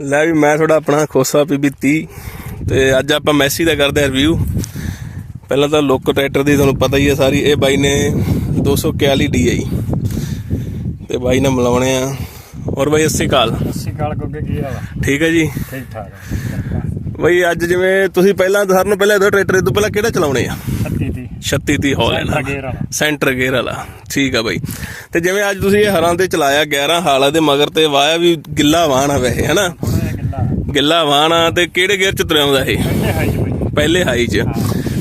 ਲੈ ਵੀ ਮੈਂ ਥੋੜਾ ਆਪਣਾ ਖੋਸਾ ਪੀਬੀ 30 ਤੇ ਅੱਜ ਆਪਾਂ ਮੈਸੀ ਦਾ ਕਰਦੇ ਆ ਰਿਵਿਊ ਪਹਿਲਾਂ ਤਾਂ ਲੋਕ ਟਰੈਕਟਰ ਦੀ ਤੁਹਾਨੂੰ ਪਤਾ ਹੀ ਹੈ ਸਾਰੀ ਇਹ ਬਾਈ ਨੇ 241 DI ਤੇ ਬਾਈ ਨਾਲ ਮਿਲਾਉਣੇ ਆ। ਔਰ ਬਾਈ ਅੱਸੀ ਕਾਲ ਅੱਸੀ ਕਾਲ ਗੋਗੇ ਕੀ ਹਾਲ? ਠੀਕ ਹੈ ਜੀ? ਠੀਕ ਠਾਕ ਬਾਈ ਅੱਜ ਜਿਵੇਂ ਤੁਸੀਂ ਪਹਿਲਾਂ ਸਾਰਿਆਂ ਨੂੰ ਪਹਿਲਾਂ ਇਹਦਾ ਟਰੈਕਟਰ ਤੋਂ ਪਹਿਲਾਂ ਕਿਹੜਾ ਚਲਾਉਣੇ ਆ? 36 ਦੀ 36 30 ਹਾਲੈਂਡ ਸੈਂਟਰ ਗੇਅਰ ਵਾਲਾ। ਸੈਂਟਰ ਗੇਅਰ ਵਾਲਾ। ਠੀਕ ਆ ਬਾਈ। ਤੇ ਜਿਵੇਂ ਅੱਜ ਤੁਸੀਂ ਇਹ ਹਰਾਂ ਤੇ ਚਲਾਇਆ 11 ਹਾਲਾ ਦੇ ਮਗਰ ਤੇ ਵਾਇਆ ਵੀ ਗਿੱਲਾ ਵਾਹਣ ਆ ਵੈਸੇ ਹਨਾ ਥੋੜਾ ਜਿਹਾ ਗਿੱਲਾ। ਆ ਤੇ ਕਿਹੜੇ ਗੇਅਰ ਚ ਤੁਰਿਆ ਇਹ? ਪਹਿਲੇ ਹਾਈ ਬਈ। ਪਹਿਲੇ ਹਾਈ ਚ।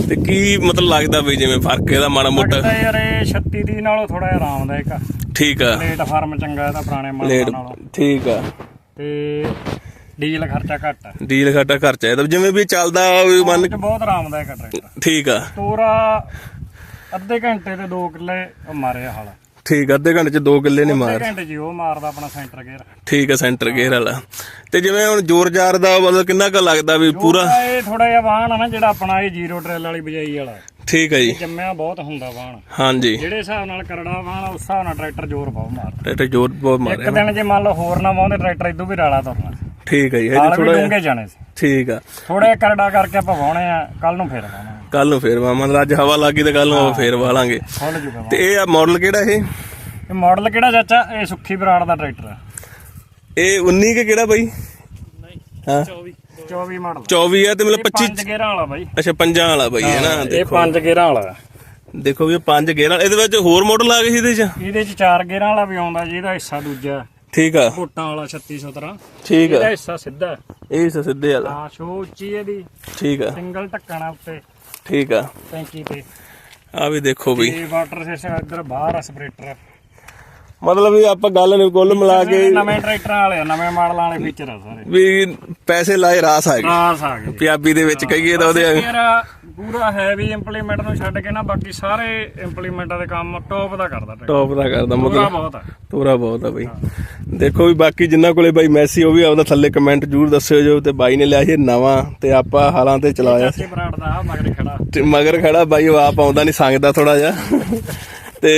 ਤੇ ਕੀ ਮਤਲਬ ਲੱਗਦਾ ਬਈ ਜਿਵੇਂ ਫ਼ਰਕ ਇਹਦਾ ਮਾੜਾ ਮੋਟਾ? ਲੱਗਦਾ ਯਾਰ ਇਹ 36 ਦੀ ਨਾਲੋਂ ਥੋੜਾ ਜਿਹਾ ਆਰਾਮਦਾਇਕ ਆ ਠੀਕ ਆ। ਲੇਟ ਫਾਰਮ ਚੰਗਾ ਇਹਦਾ ਪੁਰਾਣੇ ਮਾਡਲ ਨਾਲੋਂ। ਠੀਕ ਆ। ਤੇ ਡੀਜ਼ਲ ਖਰਚਾ ਘੱਟ ਆ। ਡੀਲ ਘਾਟਾ ਖਰਚਾ ਇਹਦਾ ਜਿਵੇਂ ਵੀ ਚੱਲਦਾ ਵੀ ਮੰਨ ਬਹੁਤ ਆਰਾਮਦਾਇਕ ਟਰੈਕਟਰ ਠੀਕ ਆ। ਤੋਰਾ ਅੱਧੇ ਘੰਟੇ ਤੇ 2 ਕਿੱਲੇ ਮਾਰਿਆ ਹਾਲ। ਠੀਕ ਆ, ਅੱਧੇ ਘੰਟੇ ਚ 2 ਕਿੱਲੇ ਨੇ ਮਾਰ। ਅੱਧੇ ਘੰਟੇ 'ਚ ਹੀ ਉਹ ਮਾਰਦਾ ਆਪਣਾ ਸੈਂਟਰ ਗੇਅਰ। ਠੀਕ ਆ ਸੈਂਟਰ ਗੇਅਰ ਵਾਲਾ। ਤੇ ਜਿਵੇਂ ਹੁਣ ਜ਼ੋਰ ਜਾਰ ਦਾ ਮਤਲਬ ਕਿੰਨਾ ਕੁ ਲੱਗਦਾ ਵੀ ਪੂਰਾ? ਇਹ ਥੋੜਾ ਜਿਹਾ ਵਾਹਣ ਆ ਨਾ ਜਿਹੜਾ ਆਪਣਾ ਇਹ ਜ਼ੀਰੋ ਟ੍ਰੇਲ ਵਾਲੀ ਬਜਾਈ ਵਾਲਾ। ਠੀਕ ਹੈ ਜੀ। ਜੰਮਿਆ ਬਹੁਤ ਹੁੰਦਾ ਵਾਹਣ ਹਾਂਜੀ। ਜਿਹੜੇ ਹਿਸਾਬ ਨਾਲ ਕਰੜਾ ਵਾਹਣ ਉਸ ਹਿਸਾਬ ਨਾਲ ਟਰੈਕਟਰ ਜ਼ੋਰ ਬਹੁਤ ਮਾਰਦਾ। ਟਰੈਕਟਰ ਜ਼ੋਰ ਬਹੁਤ ਇੱਕ ਮਾਰਿਆ ਦਿਨ ਜੇ ਮੰਨ ਲਓ ਹੋਰ ਨਾ ਵਾਹੁੰਦੇ ਟਰੈਕਟਰ ਇਦੋਂ ਵੀ ਰਾਲਾ ਤੁਰਨਾ ਠੀਕ ਹੈ ਜੀ ਇਹ ਥੋੜਾ ਜਾਣੇ ਸੀ। ਠੀਕ ਆ। ਥੋੜੇ ਕਰੜਾ ਕਰਕੇ ਆਪਾਂ ਵਾਹੁਣੇ ਆ ਕੱਲ ਨੂੰ ਫੇਰ ਵਾਹਣਾ। ਕੱਲ ਨੂੰ ਫੇਰ ਵਾ ਮਤਲਬ ਅੱਜ ਹਵਾ ਲੱਗੀ ਤੇ ਕੱਲ ਨੂੰ ਫੇਰ ਖੁੱਲ ਜੂਗਾ ਤੇ ਇਹ ਆ ਮਾਡਲ ਕਿਹੜਾ ਇਹ? ਇਹ ਮਾਡਲ ਕਿਹੜਾ ਚਾਚਾ? ਇਹ ਸੁੱਖੀ ਬਰਾੜ ਦਾ ਟਰੈਕਟਰ ਆ। ਇਹ 19 ਕੇ ਕਿਹੜਾ ਬਾਈ? ਹਾਂ। 24 ਮਾਡਲ 24 ਆ ਤੇ ਮਤਲਬ 25 ਪੰਜ ਵਾਲਾ ਬਾਈ। ਅੱਛਾ ਪੰਜਾਂ ਵਾਲਾ ਬਾਈ ਹੈ ਨਾ ਇਹ ਦੇਖੋ। ਪੰਜ ਗੇਅਰਾਂ ਵਾਲਾ। ਦੇਖੋ ਵੀ ਇਹ ਪੰਜ ਗੇਅਰ ਵਾਲਾ ਇਹਦੇ ਵਿੱਚ ਹੋਰ ਮਾਡਲ ਆ ਗਏ ਸੀ ਇਹਦੇ ਚ? ਇਹਦੇ ਚ ਚਾਰ ਗੇਅਰਾਂ ਵਾਲਾ ਵੀ ਆਉਂਦਾ ਜਿਹਦਾ ਹਿੱਸਾ ਦੂਜਾ। ਠੀਕ ਆ। ਘੋਟਾਂ ਵਾਲਾ 3617 ਠੀਕ ਇਹਦਾ ਆ ਹਿੱਸਾ ਸਿੱਧਾ। ਇਹ ਸ ਸਿੱਧੇ ਵਾਲਾ। ਆ ਸ਼ੋ ਉੱਚੀ ਇਹਦੀ। ਠੀਕ ਆ। ਸਿੰਗਲ ਢੱਕਣਾ ਉੱਤੇ। ਠੀਕ ਆ। ਟੈਂਕੀ ਤੇ ਆ ਵੀ ਦੇਖੋ ਵੀ ਤੇ ਵਾਟਰ ਸਿਸਟਮ ਇੱਧਰ ਬਾਹਰ ਆ ਸਪਰੇਟਰ ਮਤਲਬ ਵੀ ਆਪਾਂ ਗੱਲ ਨੂੰ ਕੁੱਲ ਮਿਲਾ ਕੇ ਨਵੇਂ ਟਰੈਕਟਰਾਂ ਵਾਲੇ ਆ ਨਵੇਂ ਮਾਡਲਾਂ ਵਾਲੇ ਫੀਚਰ ਆ ਸਾਰੇ। ਵੀ ਪੈਸੇ ਲਾਏ ਰਾਸ ਆ ਗਏ। ਰਾਸ ਆ ਗਏ ਪੰਜਾਬੀ ਦੇ ਵਿੱਚ ਕਹੀਏ ਤਾਂ ਉਹਦੇ ਯਾਰ ਪੂਰਾ ਹੈਵੀ ਇੰਪਲੀਮੈਂਟ ਨੂੰ ਛੱਡ ਕੇ ਨਾ ਬਾਕੀ ਸਾਰੇ ਇੰਪਲੀਮੈਂਟਾਂ ਦੇ ਕੰਮ ਟੌਪ ਦਾ ਕਰਦਾ ਟੌਪ ਦਾ ਕਰਦਾ ਪੂਰਾ ਮਤਲਬ ਬਹੁਤ ਆ। ਤੋਰਾ ਬਹੁਤ ਆ ਬਈ। ਦੇਖੋ ਵੀ ਬਾਕੀ ਜਿੰਨਾ ਕੋਲੇ ਬਾਈ ਮੈਸੀ ਉਹ ਵੀ ਆਪਦਾ ਥੱਲੇ ਕਮੈਂਟ ਜ਼ਰੂਰ ਦੱਸਿਓ ਜੋ ਤੇ ਬਾਈ ਨੇ ਲਿਆ ਸੀ ਨਵਾਂ ਤੇ ਆਪਾਂ ਹਾਲਾਂ ਤੇ ਚਲਾਇਆ ਚਾਚੇ ਬਰਾੜ ਦਾ ਆ ਮਗਰ ਖੜਾ। ਤੇ ਮਗਰ ਖੜਾ ਬਾਈ ਉਹ ਆਪ ਆਉਂਦਾ ਨਹੀਂ ਸੰਗਦਾ ਥੋੜਾ ਜਿਹਾ। ਤੇ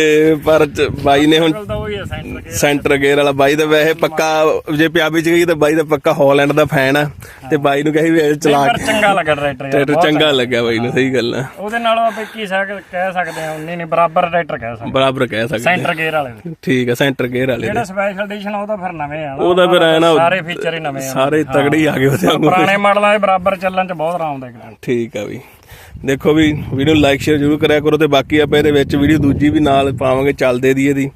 ਪਰ ਚ- ਬਾਈ ਨੇ ਹੁਣ ਤਾਂ ਉਹੀ ਸੈਂਟਰ ਕੇ ਸੈਂਟਰ ਗੇਅਰ ਵਾਲਾ। ਬਾਈ ਦਾ ਵੈਸੇ ਪੱਕਾ ਜੇ ਪੰਜਾਬੀ ਚ ਕਹੀਏ ਤਾਂ ਬਾਈ ਦਾ ਪੱਕਾ ਹਾਲੈਂਡ ਦਾ ਫੈਨ ਆ। ਤੇ ਬਾਈ ਨੂੰ ਕਹੀ ਵੀ ਇਹ ਚਲਾ ਪਰ ਕੇ ਚੰਗਾ ਲੱਗਾ ਟਰੈਕਟਰ ਯਾਰ ਟਰੈਕਟਰ ਚੰਗਾ ਲੱਗਿਆ ਬਾਈ ਨੂੰ ਸਹੀ ਗੱਲ ਆ। ਉਹਦੇ ਨਾਲੋਂ ਆਪਾਂ ਕੀ ਸਕ- ਕਹਿ ਸਕਦੇ ਆ ਉਨੀ ਨਹੀਂ ਬਰਾਬਰ ਟਰੈਕਟਰ ਕਹਿ ਸਕਦੇ ਬਰਾਬਰ ਕਹਿ ਸਕਦੇ ਸੈਂਟਰ ਗੇਅਰ ਵਾਲੇ ਦੇ ਠੀਕ ਆ ਸੈਂਟਰ ਗੇਅਰ ਵਾਲੇ ਜਿਹੜਾ ਸਪੈਸ਼ਲ ਐਡੀਸ਼ਨ ਉਹਦਾ ਫਿਰ ਨਵੇਂ ਆ ਨਾ। ਉਹਦਾ ਫਿਰ ਐ ਨਾ ਸਾਰੇ ਫੀਚਰ ਹੀ ਨਵੇਂ ਆ। ਸਾਰੇ ਤਗੜੇ ਹੀ ਆ ਗਏ ਉਹਦੇ ਵਾਂਗੂ। ਪੁਰਾਣੇ ਮਾਡਲਾਂ ਦੇ ਬਰਾਬਰ ਚੱਲਣ ਚ ਬਹੁਤ ਆਰਾਮਦਾਇਕ ਆ ਠੀਕ ਆ ਵੀ ਦੇਖੋ ਵੀ ਵੀਡੀਓ ਲਾਈਕ ਸ਼ੇਅਰ ਜ਼ਰੂਰ ਕਰਿਆ ਕਰੋ ਤੇ ਬਾਕੀ ਆਪਾਂ ਇਹਦੇ ਵਿੱਚ ਵੀਡੀਓ ਦੂਜੀ ਵੀ ਨਾਲ ਪਾਵਾਂਗੇ ਚੱਲਦੇ ਦੀ ਇਹਦੀ।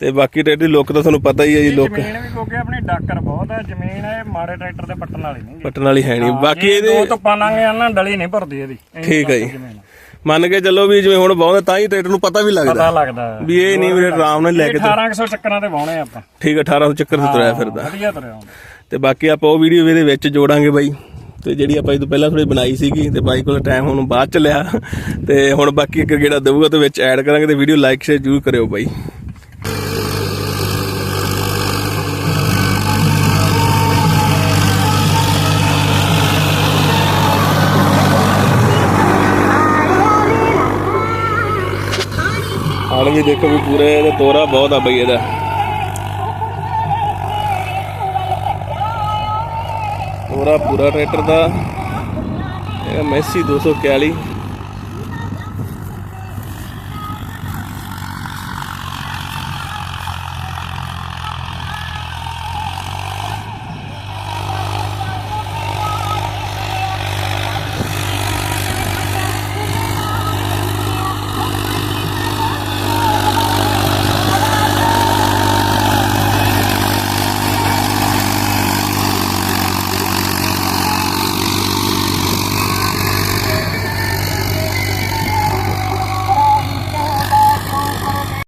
ਤੇ ਬਾਕੀ ਟਰੈਕਟਰ ਲੁੱਕ ਤਾਂ ਤੁਹਾਨੂੰ ਪਤਾ ਹੀ ਹੈ ਜੀ ਲੁੱਕ ਜ਼ਮੀਨ ਵੀ ਕਿਉਂਕਿ ਆਪਣੀ ਡਾਕਰ ਬਹੁਤ ਹੈ ਜ਼ਮੀਨ ਇਹ ਮਾੜੇ ਟਰੈਕਟਰ ਤੇ ਪੱਟਣ ਵਾਲੀ ਨਹੀਂ ਪੱਟਣ ਵਾਲੀ ਹੈ ਨਹੀਂ। ਬਾਕੀ ਇਹਦੇ ਦੋ ਧੁੱਪਾਂ ਲੰਘ ਨਾ ਡਲੀ ਨਹੀਂ ਭਰਦੀ ਇਹਦੀ। ਠੀਕ ਹੈ ਜੀ। ਮੰਨ ਕੇ ਚੱਲੋ ਵੀ ਜਿਵੇਂ ਹੁਣ ਬਹੁਤ ਤਾਂ ਹੀ ਟਰੈਕਟਰ ਨੂੰ ਪਤਾ ਵੀ ਲੱਗਦਾ। ਪਤਾ ਲੱਗਦਾ। ਵੀ ਇਹ ਨਹੀਂ ਵੀ ਆਰਾਮ ਨਾਲ ਲੈ ਕੇ 1800 ਚੱਕਰਾਂ ਤੇ ਵਾਉਣੇ ਆਪਾਂ। ਠੀਕ ਹੈ 1800 ਚੱਕਰ ਤੇ ਤੁਰਿਆ ਫਿਰਦਾ। ਵਧੀਆ ਤੁਰਿਆ ਤੇ ਬਾਕੀ ਆਪਾਂ ਉਹ ਵੀਡੀਓ ਇਹਦੇ ਵਿੱਚ ਜੋੜਾਂਗੇ ਬਾਈ। ਤੇ ਜਿਹੜੀ ਆਪਾਂ ਇਹ ਤੋਂ ਪਹਿਲਾਂ ਥੋੜੀ ਬਣਾਈ ਸੀਗੀ ਤੇ ਬਾਈ ਕੋਲ ਟਾਈਮ ਹੁਣ ਬਾਅਦ ਚ ਲਿਆ। ਤੇ ਹੁਣ ਬਾਕੀ ਇੱਕ ਗੇੜਾ ਦਊਗਾ ਤੇ ਵਿੱਚ ਐਡ ਕਰਾਂਗੇ ਤੇ ਵੀਡੀਓ ਲਾਈਕ ਸ਼ੇਅਰ ਜ਼ਰੂਰ ਕਰਿਓ ਬਾਈ। ਹਾਲ ਵੀ ਦੇਖੋ ਵੀ ਪੂਰੇ ਇਹਦਾ ਤੋਰਾ ਬਹੁਤ ਆ ਬਈ ਇਹਦਾ। ਤੋਰਾ ਪੂਰਾ ਟਰੈਕਟਰ ਦਾ ਇਹ ਮੈਸੀ 241